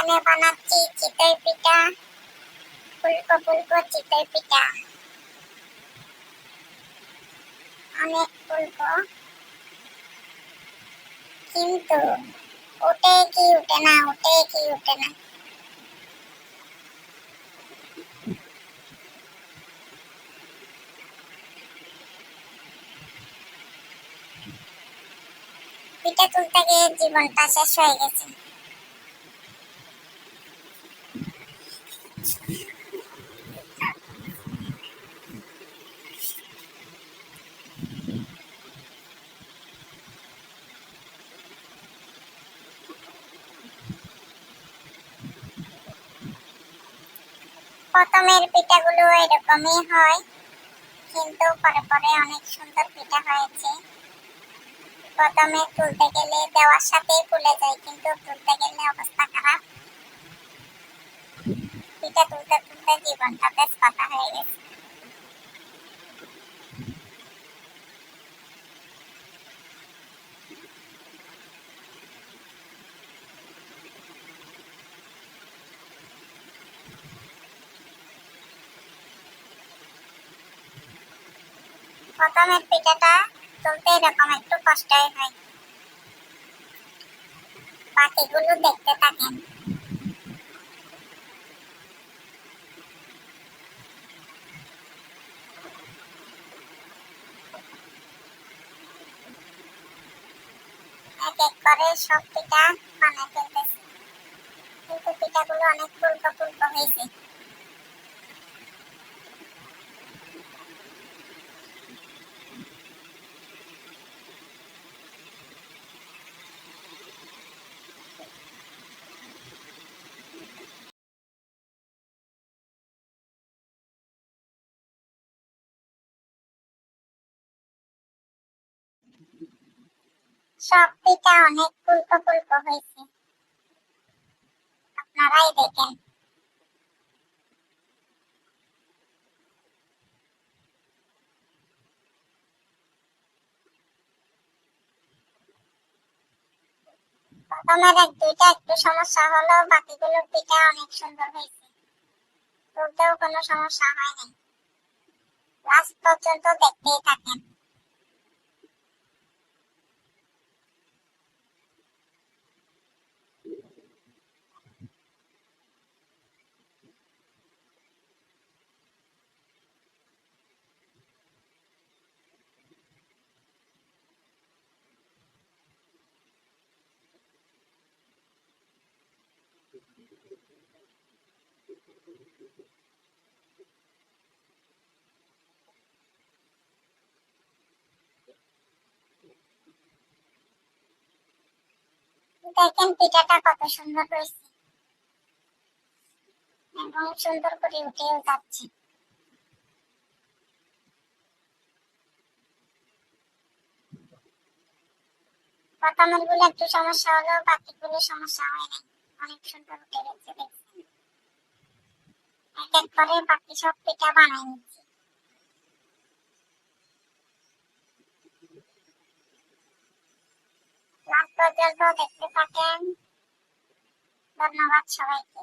এখানে বানাচ্ছি চিতই পিঠা। ফুলকো ফুলকো চিতই পিঠা। অনেক ফুলকো। কিন্তু ওটে কি উঠে না ওটে কি উঠে না। পিঠা তুলতে গিয়ে জীবনটা শেষ হয়ে গেছে। প্রথমের পিঠাগুলো এরকমই হয়, কিন্তু পরে পরে অনেক সুন্দর পিঠা হয়েছে। প্রথমে তুলতে গেলে দেওয়ার সাথেই ফুলে যায়, কিন্তু তুলতে গেলে অবস্থা খারাপ। পিঠা তুলতে তুলতে জীবনটা বেশ পাতা হয়ে গেছে। প্রথমের পিঠাটা তুলতে এরকম একটু কষ্টই হয়। বাকিগুলো দেখতে থাকেন। এক এক করে সব পিঠা ফেলতেছি। কিন্তু পিঠাগুলো অনেক ফুলকো ফুলকো হয়েছে। সব পিঠা অনেক ফুলকো ফুলকো হয়েছে। আপনারাই দেখেন। প্রথমের এক দুইটা একটু সমস্যা হলো বাকিগুলো পিঠা অনেক সুন্দর হয়েছে। তুলতেও কোনো সমস্যা হয়নি লাস্ট পর্যন্ত দেখতেই থাকেন। দেখেন কত সুন্দর হয়েছে। এবং সুন্দর করে উঠেও যাচ্ছে গুলো একটু সমস্যা হলো বাকিগুলো সমস্যা হয় নাই। অনেক সুন্দর উঠে গেছে এক এক করে বাকি সব পিঠা বানাই নিচ্ছি। লাস্ট পর্যন্ত দেখতে থাকেন। ধন্যবাদ সবাইকে।